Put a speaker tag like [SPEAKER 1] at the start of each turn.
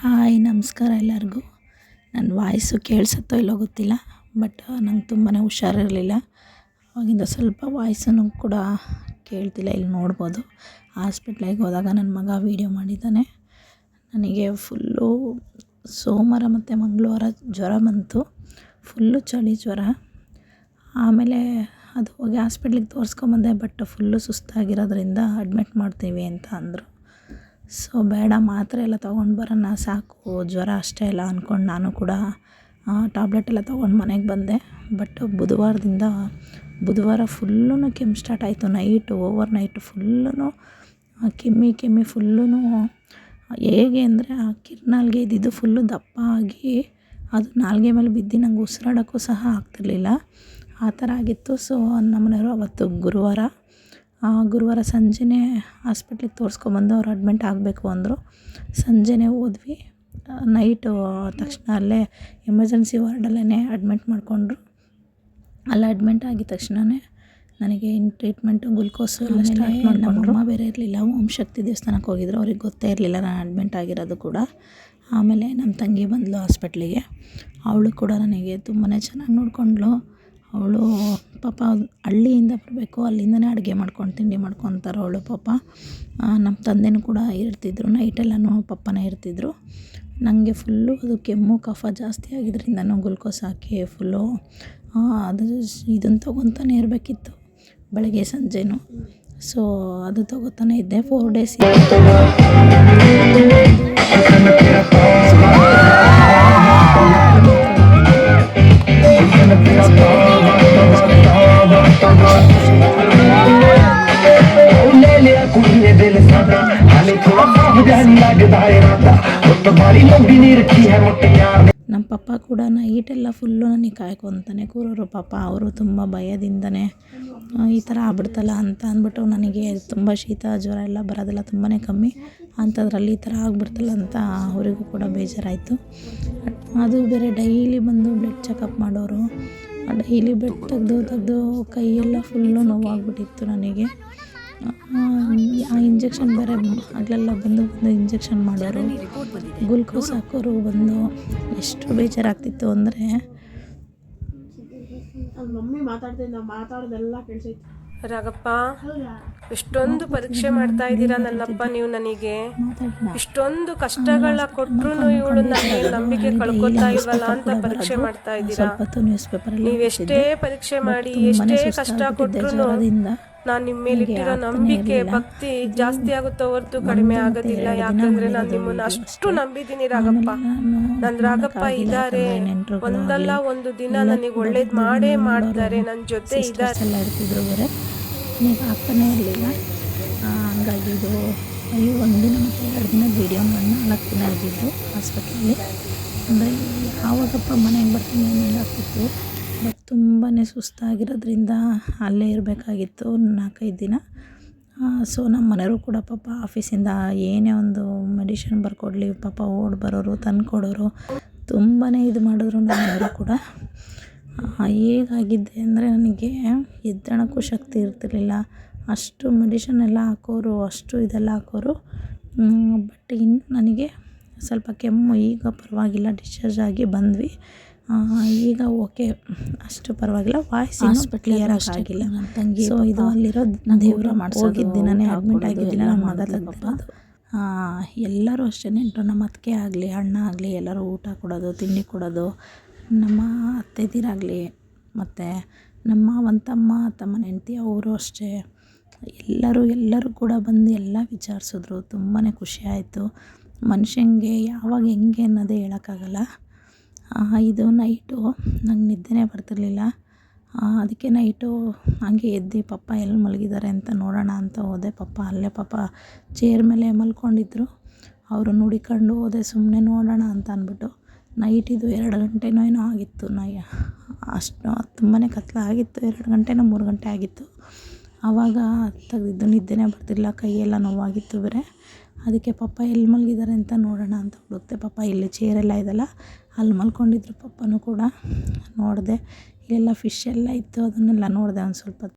[SPEAKER 1] Hi, ನಮಸ್ಕಾರ ಎಲ್ಲರಿಗೂ. ನನ್ನ ವಾಯ್ಸು ಕೇಳಿಸುತ್ತೋ ಇಲ್ಲೋ ಗೊತ್ತಿಲ್ಲ, ಬಟ್ ನಂಗೆ ತುಂಬಾ ಹುಷಾರಿರಲಿಲ್ಲ. ಅವಾಗಿಂದ ಸ್ವಲ್ಪ ವಾಯ್ಸನ್ನು ಕೂಡ ಕೇಳ್ತಿಲ್ಲ, ಇಲ್ಲಿ ನೋಡ್ಬೋದು. ಹಾಸ್ಪಿಟ್ಲಿಗೆ ಹೋದಾಗ ನನ್ನ ಮಗ ವೀಡಿಯೋ ಮಾಡಿದ್ದಾನೆ. ನನಗೆ ಫುಲ್ಲು ಸೋಮವಾರ ಮತ್ತು ಮಂಗಳವಾರ ಜ್ವರ ಬಂತು. ಫುಲ್ಲು ಚಳಿ ಜ್ವರ. ಆಮೇಲೆ ಅದು ಹೋಗಿ ಹಾಸ್ಪಿಟ್ಲಿಗೆ ತೋರಿಸ್ಕೊಂಬಂದೆ, ಬಟ್, ಫುಲ್ಲು ಸುಸ್ತಾಗಿರೋದ್ರಿಂದ ಅಡ್ಮಿಟ್ ಮಾಡ್ತೀವಿ ಅಂತ ಅಂದರು. ಸೊ ಬೇಡ, ಮಾತ್ರೆ ಎಲ್ಲ ತೊಗೊಂಡು ಬರೋಣ, ಸಾಕು, ಜ್ವರ ಅಷ್ಟೇ ಅಲ್ಲ ಅಂದ್ಕೊಂಡು ನಾನು ಕೂಡ ಟ್ಯಾಬ್ಲೆಟ್ ಎಲ್ಲ ತೊಗೊಂಡು ಮನೆಗೆ ಬಂದೆ. ಬಟ್ ಬುಧವಾರದಿಂದ, ಬುಧವಾರ ಫುಲ್ಲೂ ಕೆಮ್ಮು ಸ್ಟಾರ್ಟ್ ಆಯಿತು ನೈಟು ಓವರ್ ನೈಟ್ ಫುಲ್ಲೂ ಕೆಮ್ಮಿ ಕೆಮ್ಮಿ ಫುಲ್ಲೂ ಹೇಗೆ ಅಂದರೆ ಆ ಕಿರ್ನಾಲ್ಗೆ ಇದ್ದಿದ್ದು ಫುಲ್ಲು ದಪ್ಪ ಆಗಿ ಅದು ನಾಲ್ಗೆ ಮೇಲೆ ಬಿದ್ದು ನಂಗೆ ಉಸಿರಾಡೋಕ್ಕೂ ಸಹ ಆಗ್ತಿರ್ಲಿಲ್ಲ. ಆ ಥರ ಆಗಿತ್ತು. ಸೊ ನಮ್ಮನೆಯವರು ಅವತ್ತು ಗುರುವಾರ ಗುರುವಾರ ಸಂಜೆನೇ ಹಾಸ್ಪಿಟ್ಲಿಗೆ ತೋರಿಸ್ಕೊಂಬಂದು ಅವ್ರು ಅಡ್ಮಿಂಟ್ ಆಗಬೇಕು ಅಂದರು. ಸಂಜೆನೇ ಹೋದ್ವಿ. ನೈಟು ತಕ್ಷಣ ಅಲ್ಲೇ ಎಮರ್ಜೆನ್ಸಿ ವಾರ್ಡಲ್ಲೇ ಅಡ್ಮಿಟ್ ಮಾಡಿಕೊಂಡ್ರು. ಅಲ್ಲಿ ಅಡ್ಮಿಂಟ್ ಆಗಿದ ತಕ್ಷಣವೇ ನನಗೆ ಇನ್ನು ಟ್ರೀಟ್ಮೆಂಟು ಗ್ಲುಕೋಸು ಎಲ್ಲ ಸ್ಟಾರ್ಟ್ ಮಾಡಿಕೊಂಡ್ರು. ಅಮ್ಮ ಬೇರೆ ಇರಲಿಲ್ಲ. ಓಂ ಶಕ್ತಿ ದೇವಸ್ಥಾನಕ್ಕೆ ಹೋಗಿದ್ರು. ಅವ್ರಿಗೆ ಗೊತ್ತೇ ಇರಲಿಲ್ಲ ನಾನು ಅಡ್ಮಿಂಟ್ ಆಗಿರೋದು ಕೂಡ. ಆಮೇಲೆ ನಮ್ಮ ತಂಗಿ ಬಂದಳು ಹಾಸ್ಪಿಟ್ಲಿಗೆ. ಅವಳು ಕೂಡ ನನಗೆ ತುಂಬಾ ಚೆನ್ನಾಗಿ ನೋಡಿಕೊಂಡ್ಳು. ಅವಳು ಪಾಪ ಹಳ್ಳಿಯಿಂದ ಬರಬೇಕು, ಅಲ್ಲಿಂದನೇ ಅಡುಗೆ ಮಾಡ್ಕೊಂಡು, ತಿಂಡಿ ಮಾಡ್ಕೊತಾರೆ ಅವಳು ಪಾಪ. ನಮ್ಮ ತಂದೆನೂ ಕೂಡ ಇರ್ತಿದ್ರು, ನೈಟೆಲ್ಲನೂ ಪಪ್ಪನೇ ಇರ್ತಿದ್ರು. ನನಗೆ ಫುಲ್ಲು ಅದು ಕೆಮ್ಮು, ಕಫ ಜಾಸ್ತಿ ಆಗಿದ್ದರಿಂದ ಗ್ಲುಕೋಸ್ ಹಾಕಿ ಫುಲ್ಲು ಅದು ಇದನ್ನು ತೊಗೊತಾನೆ ಇರಬೇಕಿತ್ತು, ಬೆಳಗ್ಗೆ, ಸಂಜೆನೂ. ಸೊ ಅದು ತೊಗೋತಾನೆ ಇದ್ದೆ. ಫೋರ್ ಡೇಸ್ ನಮ್ಮ ಪಪ್ಪ ಕೂಡ ನೈಟೆಲ್ಲ ಫುಲ್ಲು ನನಗೆ ಕಾಯ್ಕೊತಾನೆ. ಕೂರೋರು ಪಾಪ ಅವರು ತುಂಬ ಭಯದಿಂದನೇ. ಈ ಥರ ಆಗ್ಬಿಡ್ತಲ್ಲ ಅಂತ ಅಂದ್ಬಿಟ್ಟು ನನಗೆ ತುಂಬ ಶೀತ, ಜ್ವರ ಎಲ್ಲ ಬರೋದೆಲ್ಲ ತುಂಬಾ ಕಮ್ಮಿ. ಅಂಥದ್ರಲ್ಲಿ ಈ ಥರ ಆಗ್ಬಿಡ್ತಲ್ಲ ಅಂತ ಅವರಿಗೂ ಕೂಡ ಬೇಜಾರಾಯಿತು. ಅದು ಬೇರೆ ಡೈಲಿ ಬಂದು ಬ್ಲಡ್ ಚೆಕಪ್ ಮಾಡೋರು. ಡೈಲಿ ಬ್ಲಡ್ ತೆಗೆದು ತೆಗೆದು ಕೈಯೆಲ್ಲ ಫುಲ್ಲು ನೋವಾಗ್ಬಿಟ್ಟಿತ್ತು ನನಗೆ. ಇಂಜೆಕ್ಷನ್ ಬೇರೆ ಹಗಲೆಲ್ಲ ಬಂದು ಬಂದು ಇಂಜೆಕ್ಷನ್ ಮಾಡೋರು. ಗ್ಲುಕೋಸ್ ಹಾಕೋರು ಬಂದು ಎಷ್ಟು ಬೇಜಾರಾಗ್ತಿತ್ತು ಅಂದರೆ
[SPEAKER 2] ರಾಗಪ್ಪ ಇಷ್ಟೊಂದು ಪರೀಕ್ಷೆ ಮಾಡ್ತಾ ಇದ್ದೀರಾ ನನ್ನಪ್ಪ ನೀವು ನನಗೆ? ಇಷ್ಟೊಂದು ಕಷ್ಟಗಳ ಕೊಟ್ಟರು ಇವಳು ನನಗೆ ನಂಬಿಕೆ ಕಳ್ಕೊತಾ ಇಲ್ವಲ್ಲ ಅಂತ ಪರೀಕ್ಷೆ ಮಾಡ್ತಾ ಇದ್ದೀರಾ?
[SPEAKER 1] ನ್ಯೂಸ್ ಪೇಪರಲ್ಲಿ
[SPEAKER 2] ನೀವ್ ಎಷ್ಟೇ ಪರೀಕ್ಷೆ ಮಾಡಿ ಎಷ್ಟೇ ಕಷ್ಟ ಕೊಟ್ರು ನಾನು ನಿಮ್ಮ ಮೇಲಿಟ್ಟಿರೋ ನಂಬಿಕೆ ಭಕ್ತಿ ಜಾಸ್ತಿ ಆಗುತ್ತೋ ಹೊರತು ಕಡಿಮೆ ಆಗೋದಿಲ್ಲ. ಯಾಕಂದ್ರೆ ನಾನು ನಿಮ್ಮನ್ನ ಅಷ್ಟು ನಂಬಿದ್ದೀನಿ ರಾಗಪ್ಪ ನನ್ ರಾಗಪ್ಪ ಇದ್ದಾರೆ. ಒಂದಲ್ಲ ಒಂದು ದಿನ ನನಗೆ ಒಳ್ಳೇದು ಮಾಡೇ ಮಾಡ್ತಾರೆ. ನನ್ನ ಜೊತೆ ಇದ್ದಾರೆ.
[SPEAKER 1] ಬೇರೆ ನೀವು ಆಗ್ತಾನೆ ಇರಲಿಲ್ಲ. ಹಂಗಾಗಿ ಇದು ಅಯ್ಯೋ ಒಂದು ದಿನ ಮತ್ತು ಎರಡು ದಿನ ವೀಡಿಯೋ ಮಾಡಿ ನಾಲ್ಕು ದಿನ ಇದ್ದಿದ್ದು ಹಾಸ್ಪಿಟ್ಲಲ್ಲಿ ಅಂದರೆ ಆವಾಗಪ್ಪ ಮನೆಗೆ ಬರ್ತೀನಿ ಏನೆಲ್ಲ ಆಗ್ತಿತ್ತು. ಬಟ್ ತುಂಬಾ ಸುಸ್ತಾಗಿರೋದ್ರಿಂದ ಅಲ್ಲೇ ಇರಬೇಕಾಗಿತ್ತು ನಾಲ್ಕೈದು ದಿನ. ಸೊ ನಮ್ಮ ಮನೆಯವರು ಕೂಡ ಪಾಪ ಆಫೀಸಿಂದ ಏನೇ ಒಂದು ಮೆಡಿಷನ್ ಬರ್ಕೊಡ್ಲಿ, ಪಾಪ ಓಡಿ ಬರೋರು ತಂದುಕೊಡೋರು ತುಂಬಾ ಇದು ಮಾಡಿದ್ರು ನಮ್ಮ ಮನೆಯವರು ಕೂಡ. ಹೇಗಾಗಿದ್ದೆ ಅಂದರೆ ನನಗೆ ಎದ್ದಣಕ್ಕೂ ಶಕ್ತಿ ಇರ್ತಿರಲಿಲ್ಲ. ಅಷ್ಟು ಮೆಡಿಷನ್ ಎಲ್ಲ ಹಾಕೋರು, ಅಷ್ಟು ಇದೆಲ್ಲ ಹಾಕೋರು. ಬಟ್ ಇನ್ನು ನನಗೆ ಸ್ವಲ್ಪ ಕೆಮ್ಮು, ಈಗ ಪರವಾಗಿಲ್ಲ ಡಿಸ್ಚಾರ್ಜ್ ಆಗಿ ಬಂದ್ವಿ. ಈಗ ಓಕೆ. ಅಷ್ಟು ಪರವಾಗಿಲ್ಲ. ವಾಯ್ಸ್ ಕ್ಲಿಯರ್ ಆಗಿಲ್ಲ. ನನ್ನ ತಂಗಿ ಸೊ ಇದು ಅಲ್ಲಿರೋ ದೇವರ ಮಾಡಿಸೋಗಿದ್ದ ದಿನನೇ ಅಡ್ಮಿಟ್ ಆಗಿದ್ದಿಲ್ಲ ನಮ್ಮ ಮಗ ಎಲ್ಲರೂ ಅಷ್ಟೇ ನಮ್ಮ ಅತ್ತಿಗೆ ಆಗಲಿ ಅಣ್ಣ ಆಗಲಿ ಎಲ್ಲರೂ ಊಟ ಕೊಡೋದು ತಿಂಡಿ ಕೊಡೋದು. ನಮ್ಮ ಅತ್ತೆದಿರಾಗಲಿ ಮತ್ತು ನಮ್ಮ ಒಂತಮ್ಮ ತಮ್ಮ ತಮ್ಮನ ಹೆಂಡತಿ ಅವರು ಅಷ್ಟೇ. ಎಲ್ಲರೂ ಎಲ್ಲರೂ ಕೂಡ ಬಂದು ಎಲ್ಲ ವಿಚಾರಿಸಿದ್ರು. ತುಂಬಾ ಖುಷಿ ಆಯಿತು. ಮನುಷ್ಯಂಗೆ ಯಾವಾಗ ಹೆಂಗೆ ಅನ್ನೋದೇ ಹೇಳೋಕ್ಕಾಗಲ್ಲ. ಇದು ನೈಟು, ನಂಗೆ ನಿದ್ದೆನೇ ಬರ್ತಿರಲಿಲ್ಲ. ಅದಕ್ಕೆ ನೈಟು ಹಂಗೆ ಎದ್ದು ಪಪ್ಪ ಎಲ್ಲಿ ಮಲಗಿದ್ದಾರೆ ಅಂತ ನೋಡೋಣ ಅಂತ ಹೋದೆ. ಪಪ್ಪ ಅಲ್ಲೇ ಪಾಪ ಚೇರ್ ಮೇಲೆ ಮಲ್ಕೊಂಡಿದ್ರು. ಅವರು ನುಡಿಕೊಂಡು ಹೋದೆ ಸುಮ್ಮನೆ ನೋಡೋಣ ಅಂತ ಅಂದ್ಬಿಟ್ಟು. ನೈಟ್ ಇದು ಎರಡು ಗಂಟೆನೋ ಏನೋ ಆಗಿತ್ತು. ನೈ, ಅಷ್ಟು ತುಂಬಾ ಕತ್ಲ ಆಗಿತ್ತು. ಎರಡು ಗಂಟೆನೋ ಮೂರು ಗಂಟೆ ಆಗಿತ್ತು. ಆವಾಗ ತೆಗ್ದಿದ್ದು ನಿದ್ದೆನೇ ಬರ್ತಿಲ್ಲ ಕೈಯೆಲ್ಲ ನೋವಾಗಿತ್ತು ಬೇರೆ. ಅದಕ್ಕೆ ಪಪ್ಪ ಎಲ್ಲಿ ಮಲಗಿದ್ದಾರೆ ಅಂತ ನೋಡೋಣ ಅಂತ ಹುಡುಕ್ತೆ ಪಾಪ ಇಲ್ಲಿ ಚೇರೆಲ್ಲ ಇದೆಲ್ಲ ಅಲ್ಲಿ ಮಲ್ಕೊಂಡಿದ್ರು ಪಪ್ಪನೂ ಕೂಡ ನೋಡಿದೆ. ಇಲ್ಲೆಲ್ಲ ಫಿಶ್ ಎಲ್ಲ ಇತ್ತು, ಅದನ್ನೆಲ್ಲ ನೋಡಿದೆ ಒಂದು ಸ್ವಲ್ಪ.